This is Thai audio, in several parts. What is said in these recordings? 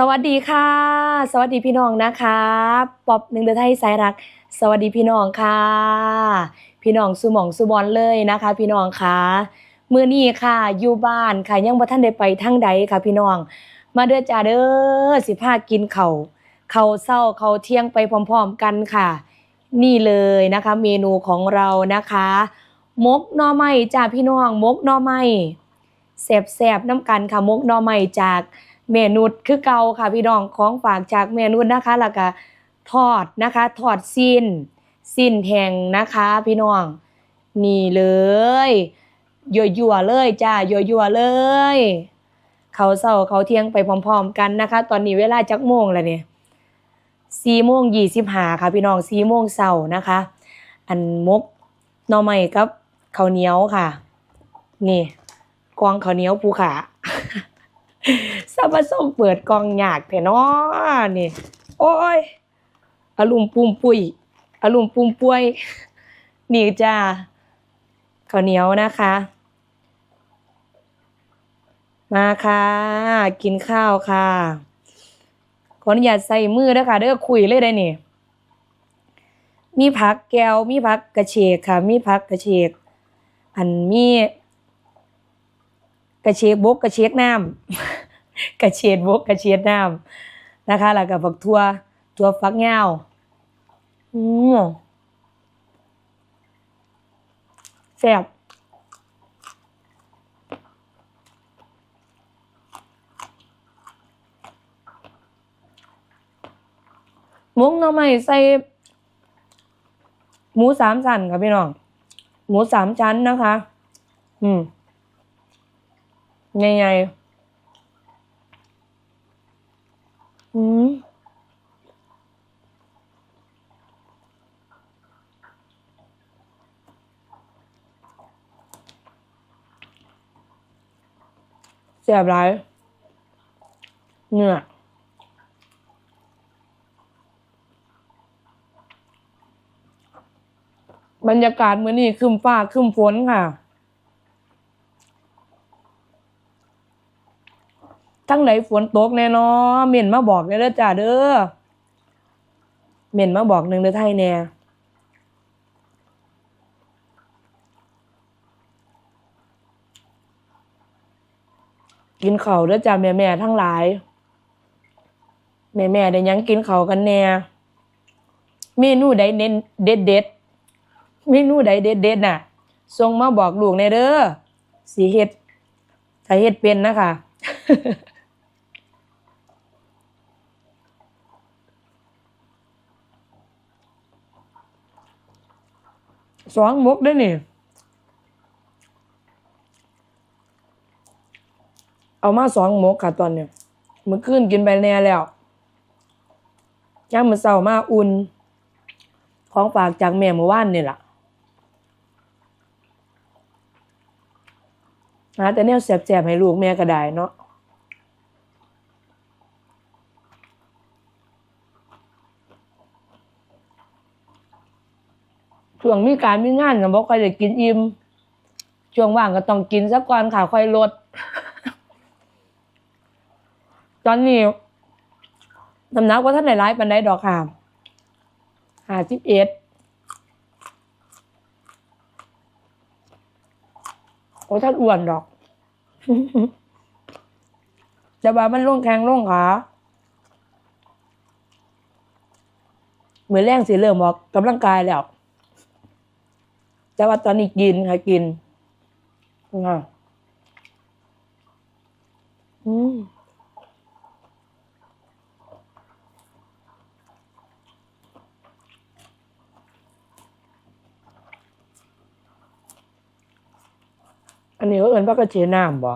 สวัสดีค่ะ สวัสดีพี่น้องนะคะป๊อบหนึ่งเดือไทยสายรัก สวัสดีพี่น้องค่ะ พี่น้องสุหมองสุบอลเลยนะคะ พี่น้องค่ะมื้อนี้ค่ะอยู่บ้านค่ะยังบ่ทันได้ไปทางใดค่ะ พี่น้อง มาเด้อจ้าเด้อสิพากินเข้าวข้าวเช้าเข้าเที่ยงไปพร้อมๆกันค่ะ นี่เลยนะคะ เมนูของเรานะคะมกหน่อไม้จ้าพี่น้องมกหน่อไม้แซ่บๆน้ำกันค่ะมกหน่อไม้จาก เมนุดคือเก่าค่ะพี่น้องของฝากจากเมนุดนะคะ แล้วก็ทอดนะคะ ทอดสิ้น สิ้นแห้งนะคะ พี่น้อง นี่เลยยั่วๆเลยจ้ายั่วๆเลย เขาเศร้าเขาเที่ยงไปพร้อมๆกันนะคะ ตอนนี้เวลาจักโมงแล้วเนี่ยสี่โมงยี่สิบห้าค่ะ พี่น้องสี่โมงเศร้านะคะ อันมกหน่อไม้กับข้าวเหนียวค่ะ นี่กองข้าวเหนียวภูขา สับะส่งเปิดกองยากแต่น้อนี่ โอ้ยอารมณ์ปุ่มปุยอารมณ์ปุ่มป่วยนี่จ้าข้าวเหนียวนะคะ มาค่ะ กินข้าวค่ะ ขออนุญาตใส่มือด้วยค่ะเด้อคุยเลยได้นี่ มีผักแก้ว มีผักกระเฉกค่ะ มีผักกระเฉก อันมีกระเฉกบกกระเฉกน้ำ กระเฉดบกกระเฉดน้ำนะคะแล้วก็ฝักทัวทัวฟักยาวอืมแซ่บมุกหน่อไม้ใส่หมูสามชั้นค่ะพี่น้อง หมูสามชั้นนะคะ อืมใหญ่ๆอืม เสียบไรเนื้อบรรยากาศมื้อนี้คึมฟ้าคึมฝนค่ะ ทั้งไหนฝนตกแน่นอนเหม่นมาบอกเด้อเด้อจ้าเด้อเหม่นมาบอกหนึ่งเด้อไทยแน่ กินเข้าด้อจ้าแม่แม่ทั้งหลาย แม่แม่ได้ยังกินเขากันแน่เมนูใดเน้นเด็ดเด็ดเมนูใดเด็ดเด็ดน่ะส่งมาบอกลูกในเด้อสีเฮ็ดถ้าเฮ็ดเป็นนะคะสองมุกได้อนี่ เอามาสองมกค่ะตอนเนี้ยมื้อคืนกินไปแน่แล้วย่ามมื้อเช้ามาอุ่น ของฝากจากแม่เมื่อวานนี่ล่ะหาแต่แนวแสบๆให้ลูกแม่ก็ได้เนาะช่วงมีการมีงานก็บ่ค่อยได้กินอิ่มช่วงว่างก็ต้องกินสักก่อนค่ะค่อยลด ตอนนี้น้ำนักว่าท่านไหนร้ายปันไดดอกค่ะห้าสิบเอ็ดโอ้ท่านอ้วนดอกแต่ว่ามันลงแข้งลงขาเหมือนแรงสิเริ่มออกกำลังกายแล้วแต่ว่าตอนนี้กินค่ะกินอ่าอืม อันนี้ก็เอินพักกระเชยน้ำบ่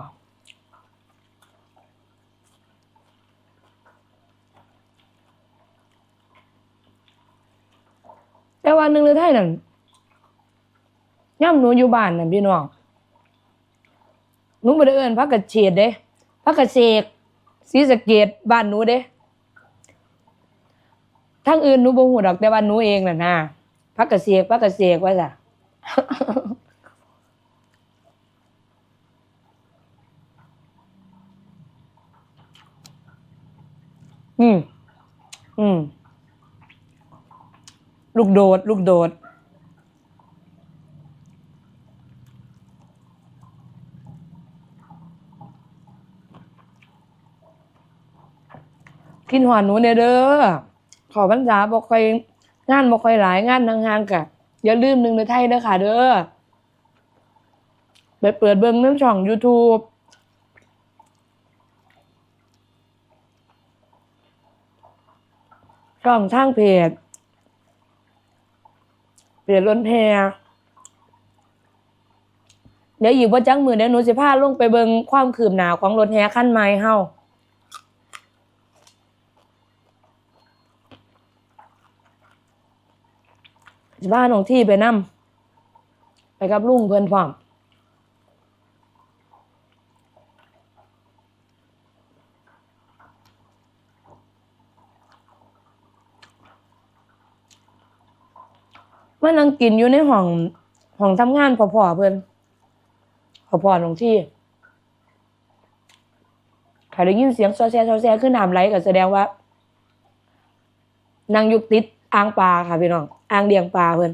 แต่วันหนึ่งเลยไทยนั่นย่ำหนูอยู่บ้านนั่นพี่น้องหนูไม่ได้เอินพักกระเฉดเด้พักกระเสกศรีสะเกดบ้านหนูเด้ทั้งอื่นหนูบ่ฮู้ดอกแต่ว่าหนูเองน่ะนะพักกระเสกพักกระเสกว่าจ้ะ อืม อืม ลูกโดด ลูกโดด กินหวานหนูเนี่ยเด้อ ขอพรรษาบ่ค่อยงานบ่ค่อยหลายงานห่างๆกะ อย่าลืมหนึ่งในไทยเด้อค่ะ เด้อไปเปิดเบิ่งน้ำช่อง YouTube ช่องทางเพจเพจล้นแพรเดี๋ยวอีกว่าจังมือเดี๋ยวหนูสิพาลงไปเบิงความคืบหนาของรถแฮขั้นไม้เฮาสิพาน้องที่ไปนํไปกับลุงเพื่อนพร้อม มานั่งกินอยู่ในห้องห้องทำงานพอพอๆเพื่อนพอพอตรงที่ถ้าได้ยินเสียงซอแซซอแซขึ้นน้ำไหลก็แสดงว่านั่งยุกติดอ่างปลาค่ะพี่น้องอ่างเลี้ยงปลาเพื่อน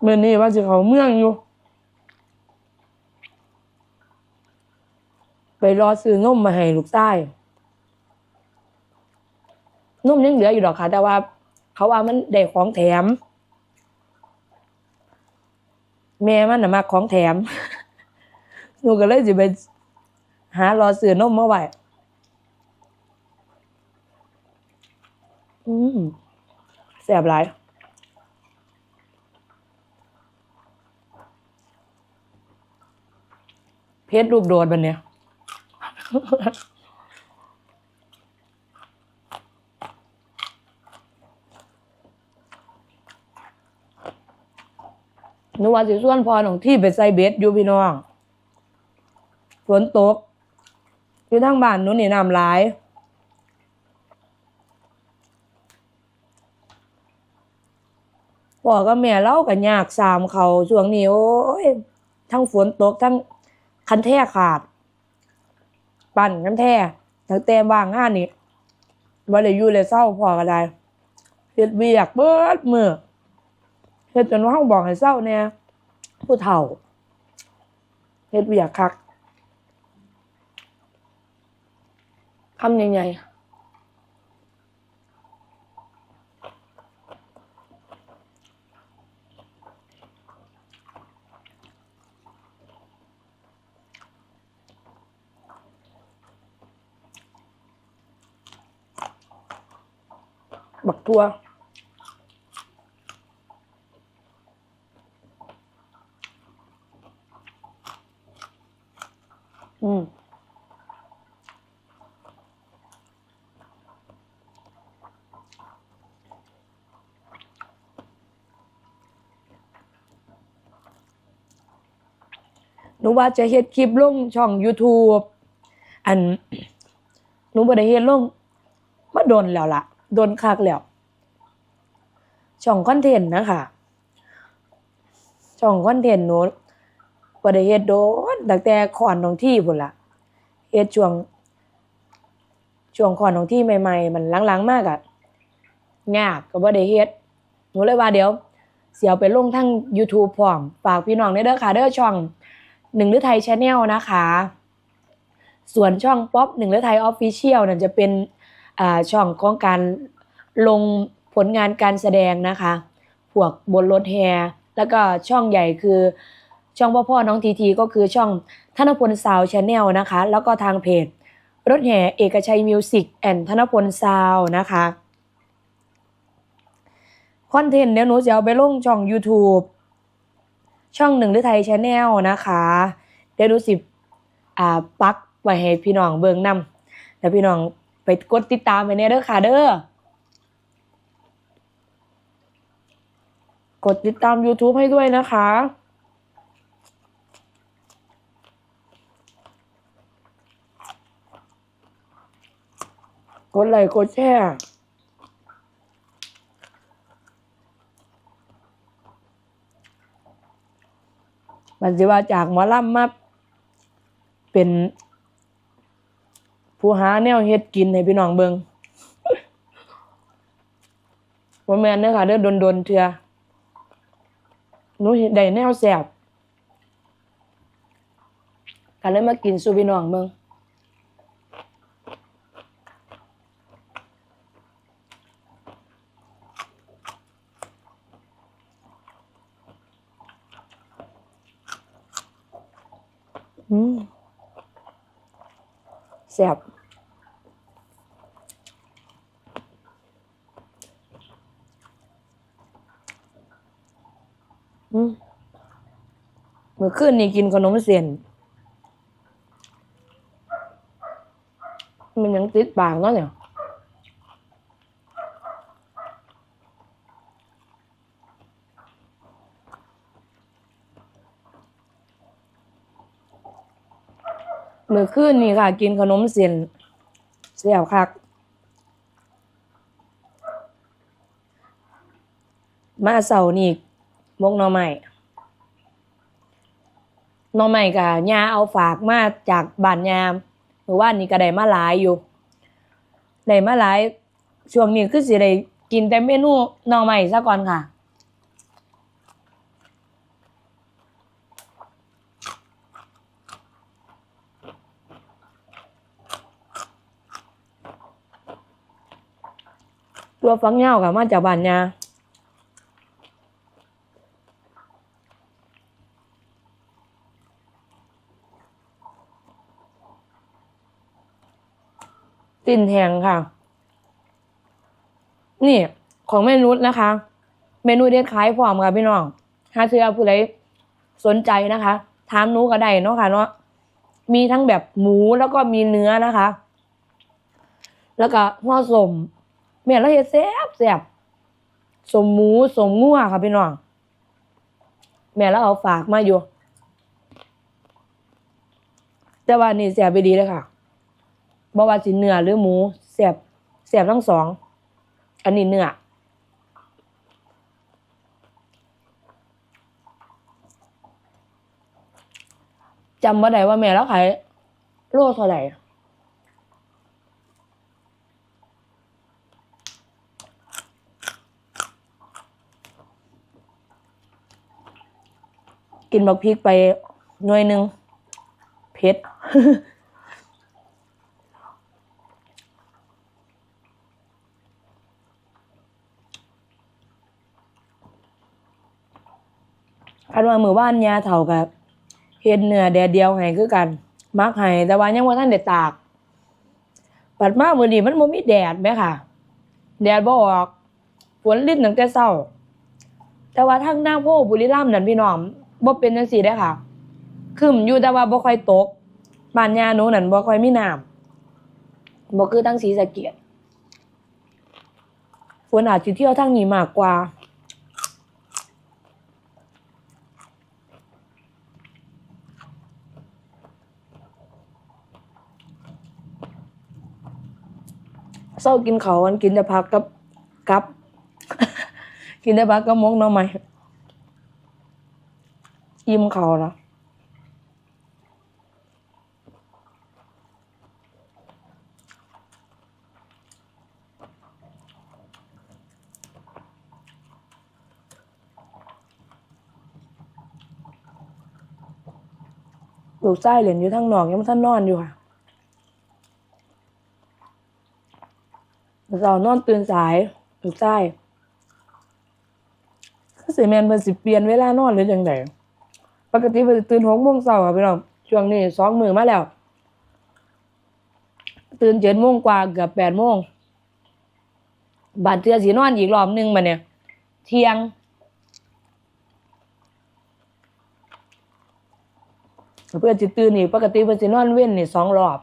เมื่อนี้ว่าสิเขาเมืองอยู่ ไปรอซื้อนมมาให้ลูกใต้นมยังเหลืออยู่ดอกค่ะ แต่ว่า เขาว่ามันได้ของแถม แม่มันน่ะมาของแถมหนูก็เลยสิไปหารอซื้อนมมาไว้อืมแซ่บหลาย เพชรลูกโดดบันเนี่ยหนูว่าสิส่วนพอของที่ไปใส่เบ็ดอยู่พี่น้องฝนตกอยู่ทางบ้านหนูนี่น้ำหลายพ่อกับแม่เล่ากันยากสามเขาช่วงนี้โอ้ยทั้งฝนตกทั้ง คันแท้ขาด ปั่นคันแท้ตั้งแต่บางงานนี่บ่ได้อยู่เลยเศร้าพอก็ได้เฮ็ดเวียกเบิดมือเฮ็ดจนว่าเฮาบอกให้เศร้าแน่ผู้เฒ่าเฮ็ดเวียกคักคำใหญ่ๆ ทั่ว อืมหนูว่าจะเฮ็ดคลิปลงช่อง YouTube อันหนูบ่ได้เฮ็ดลงมาโดนแล้วล่ะ โดนคักแล้ว ช่องคอนเทนต์นะคะช่องคอนเทนต์หนูบ่ได้เฮ็ดโดนตั้งแต่คอนของที่พุ่นล่ะเฮ็ดช่วง ช่วงคอนของที่ใหม่ ๆ มันหลังๆมากอะยากก็บ่ได้เฮ็ดหนูเลยว่าเดี๋ยว เสิเอาไปลงทั้ง YouTube พร้อมฝากพี่น้องได้เด้อค่ะเด้อช่องหนึ่งหรือไทยชาแนลนะคะ ส่วนช่องป๊อปหนึ่งหรือไทยออฟฟิเชียลนั่นจะเป็นอ่าช่องของการลง ผลงานการแสดงนะคะพวกบนรถแฮแล้วก็ช่องใหญ่คือช่องพ่อพ่อน้องทีทีก็คือช่องธนพลซาวชาแนลนะคะ แล้วก็ทางเพจ รถแห่เอกชัยมิวสิกแอนธนพลซาวนะคะคอนเทนต์เดี๋ยวหนูจะเอาไปลงช่อง YouTube ช่องหนึ่งหรือไทยชาแนลนะคะ เดี๋ยวหนูสิอ่าปักไว้ให้พี่น้องเบิ่งนำแล้วพี่น้องไปกดติดตามไปเนี่ยเด้อค่ะเด้อ กดติดตาม YouTube ให้ด้วยนะคะ กดไลค์กดแชร์มันสิว่าจากหมอลำมาเป็น ผู้หาแนวเฮ็ดกินให้พี่น้องเบิงว่าแม่นเด้อค่ะเด้อโดนๆเทื่อ หนูเฮ็ดได้แนวแซ่บก็เลยมากินสู่พี่น้องเบิงอืมแซ่บ อืมเมื่อคืนนี่กินขนมเสียน มันยังติดปากเนาะเนี่ยเมื่อคืนนี่ค่ะ กินขนมเสียนเสียวคัก มาเสาร์นี่มกหน่อไม้ น่อไม้กับยาเอาฝากมาจากบ้านยามหรือว่านี่ก็ได้มาหลายอยู่ได้มาหลายช่วงนี้คือสิได้กินแต่เมนูน่อไม้ซะก่อนค่ะตัวฟังเงากับมาจากบ้านยา ติ่นแหงค่ะ นี่ของเมนูนะคะ เมนูเด็ดขายพร้อมค่ะพี่น้องถ้าเชื่อผู้ใดสนใจนะคะ ถามหนูก็ได้เนาะค่ะเนาะมีทั้งแบบหมูแล้วก็มีเนื้อนะคะ แล้วก็หัวสมแม่เราเฮ็ดแซ่บแซ่บสมหมูสมงัวค่ะพี่น้องแม่เราเอาฝากมาอยู่ แต่ว่านี่แซ่บไปดีเลยค่ะ บ่ว่าสิเนื้อหรือหมูแซ่บแซ่บทั้งสอง อันนี้เนื้อจำบ่ได้ว่าแม่แล้วขายโลเท่าไหร่กินบักพริกไปหน่วยหนึ่งเผ็ด คันว่ามือบ้านยาเฒ่ากับเฮ็ดเนื้อแดดเดียวให้คือกัน มักให้แต่ว่ายังบ่ทันได้ตาก ปัดมามื้อนี้มันบ่มีแดดแหมค่ะ แดดบ่ออกฝนลิ้นตั้งแต่เช้า แต่ว่าทางหน้าโพบุรีรัมย์นั่นพี่น้องบ่เป็นจังซี่เด้ค่ะครึ้มอยู่แต่ว่าบ่ค่อยตกบ้านยาหนูนั่นบ่ค่อยมีน้ำบ่คือทางศรีสะเกษฝนอาจสิเที่ยวทางนี้มากกว่า เศร้ากินเขาวมันกินแต่ผักกับกับ กินแต่ผักกับมกน่อไม้อิ่มเขาล้วลูกไส้เหรียญอยู่ทั้งนอกยังท่านนอนอยู่ค่ะ เรานอนตื่นสายถูกใช่คือสิแมนเพิ่นสิเปลี่ยนเวลานอนหรือจังไดปกติเพิ่นตื่นหกโมงเช้าอะพี่น้องช่วงนี้สองมือมาแล้ว ตื่นเจ็ดโมงกว่าเกือบแปดโมงบาดเทื่อสินอนอีกรอบหนึงบัดเนี่ย เที่ยง เพื่อนสิตื่นนี่ปกติเพิ่นสินอนเว้นนี่สองรอบ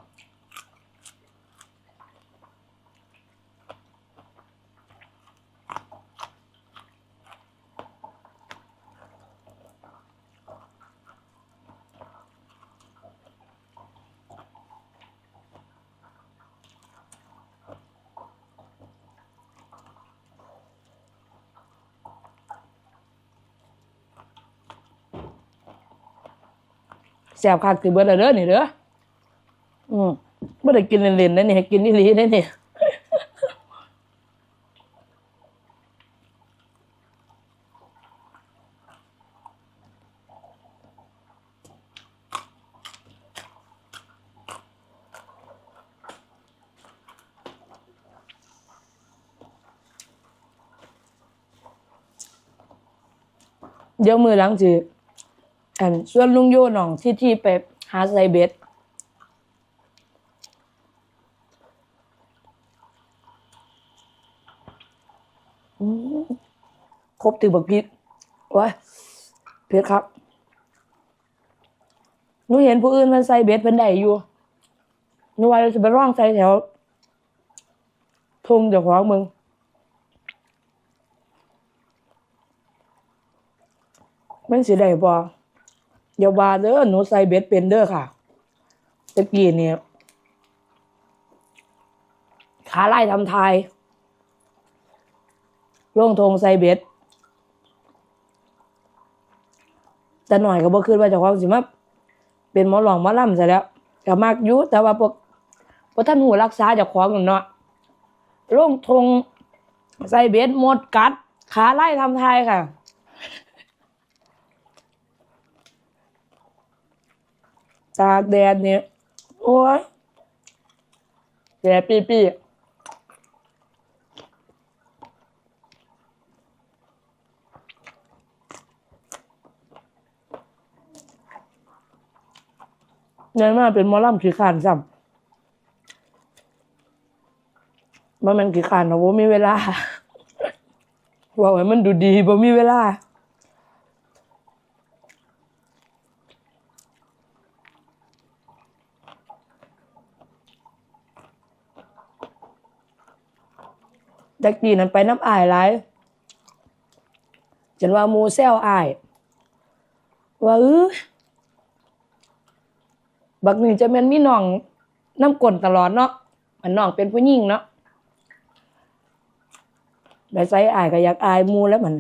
แซบคักสิเบิดแล้วเด้อนี่เด้ออืมบ่ได้กินเล่นๆนะนี่ให้กินอีหลีเด้อนี่เดี๋ยวมือหลังสิ อันส่วนลุงโยน้องที่ที่ไปหาไซเบ็ดอืมครบถือบักพริกว้าเผ็ดครับหนูเห็นผู้อื่นมันใส่เบ็ดเป็นได้อยู่หนูว่าจะไปร่องใส่แถวทงเจ้าของมึงมันสิได้บ่ อย่าว่าเด้อหนูใส่เบ็ดเป็นเด้อค่ะตะกี้เนี่ยขาไล่ทำทายลงทงใส่เบ็ดแต่หน่อยก็บ่คิดว่าจะความสิมาเป็นหมอหลองหมอลำซะแล้วก็มากอยู่แต่ว่าพวกพวกท่านหูรักษาจากของอยู่เนาะลงทงใส่เบ็ดหมดกัด ขาไล่ทำทายค่ะ ตากแดดเนี่ยโอ้ยแดดปีปีเงินมาเป็นมอลำขี้ขานซ้ำบ่แมันขี้ขานเนาะบ่ามีเวลาว่าให้มันดูดีบ่มีเวลา ตะกี้นั้นไปน้ำอายหลายจนว่ามูแซวอาย ว่าเออบักนี่งจะม่นมีน้องน้ำกลนตลอดเนาะมันน้องเป็นผู้หญิงเนาะได้ใส่อายก็อยากอายมูแล้วมัน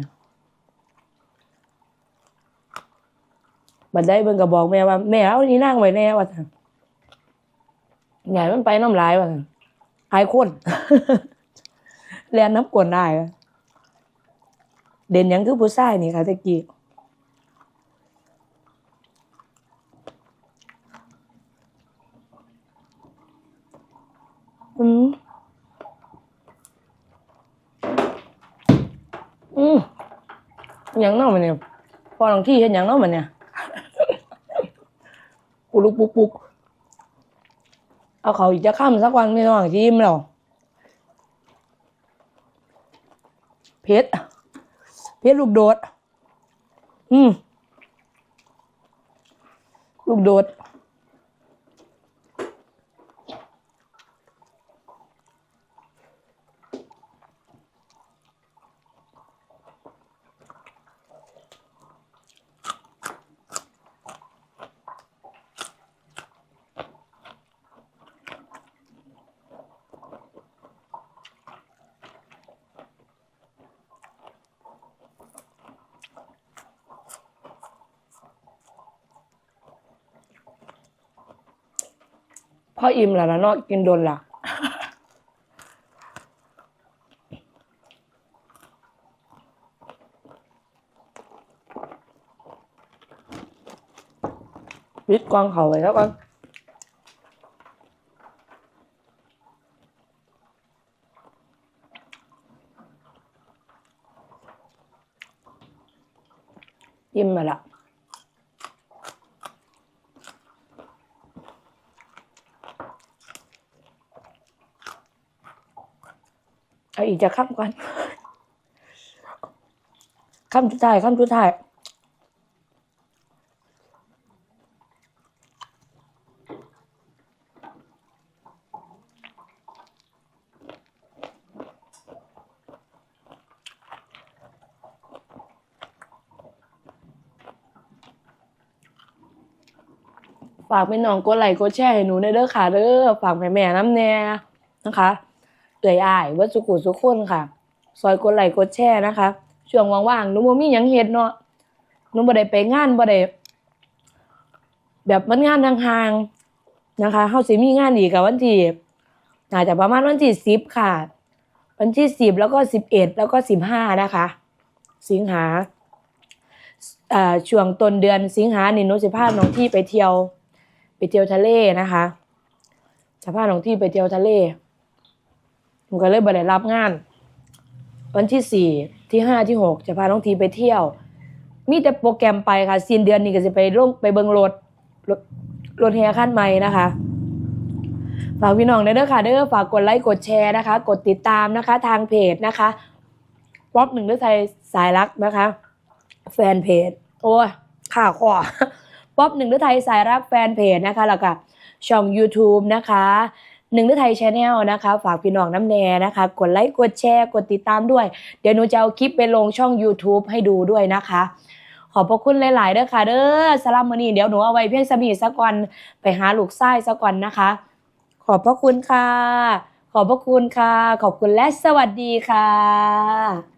บัดได้เบิ่งก็บอกแม่ว่า แม่เอานี่นั่งไว้แน่ว่าซั่นใหญ่มันไปน้ำลายว่าซั่นอายคน เรียนน้ำกวนได้ เด่นยังคือผู้ชายนี่ค่ะตะกี้อืมอืมยังเนามันเนี่ยพอหลังที่เห็นยังเนามันเนี่ยปุลุกปุกปุกเอาเขาอีกจะข้ามสักวันไม่ต้องที่มแล้ว เพชรเพชรลูกโดด อืมลูกโดด พ่ออิ่มแล้วนะเนาะกินโดนละวิทย์กองเขาไว้แล้วกันยิ้มมาละ เอาอีกจะข้ามก่อนข้ามชุดไทายข้ามชุดไทายฝากเป็นน้องกดไลค์กดแชร์ให้หนูในเด้อค่ะเด้อฝากแม่แม่น้ำแน่นะคะ เอ่ยอ้ายว่าสุขุสุขคนค่ะ ซอยกดไลค์กดแชร์นะคะช่วงว่างๆหนูบ่มีหยังเฮ็ดเนาะหนูบ่ได้ไปงานบ่ได้แบบมันงานห่างๆนะคะเฮาสิมีงานอีกกับวันที่น่าจะประมาณวันที่สิบค่ะ วันที่สิบแล้วก็สิบเอ็ดแล้วก็สิบห้านะคะ สิงหาอ่อช่วงต้นเดือนสิงหานี่หนุสิพาน้องที่ไปเที่ยว ไปเที่ยวทะเลนะคะจะพาน้องที่ไปเที่ยวทะเล หนูก็เลยบ่ได้รับงาน วันที่สี่ที่ห้าที่หกจะพาน้องทีไปเที่ยว มีแต่โปรแกรมไปค่ะสิ้นเดือนนี้ก็จะไปลงไปเบิงรถรถรถแฮขั้นใหม่นะคะฝากพี่น้องเด้อค่ะเด้อฝากกดไลค์กดแชร์นะคะ กดติดตามนะคะ ทางเพจนะคะป๊อปหนึ่งด้วยไทยสายรักนะคะ แฟนเพจ โอ้ยข่าขอป๊อปหนึ่งด้วยไทยสายรักแฟนเพจนะคะแล้วก็ช่อง YouTube นะคะ หนึ่งด้วยไทยชาแนลนะคะ ฝากพี่น้องน้ำแน่นะคะ กดไลค์ กดแชร์ กดติดตามด้วย เดี๋ยวหนูจะเอาคลิปไปลงช่อง YouTube ให้ดูด้วยนะคะ ขอบพระคุณหลาย ๆเด้อค่ะเด้อสลัมมือนี่เดี๋ยวหนูเอาไว้เพียงสมีสักวันไปหาลูกไส้สักวันนะคะ ขอบพระคุณค่ะ ขอบพระคุณค่ะ ขอบคุณและสวัสดีค่ะ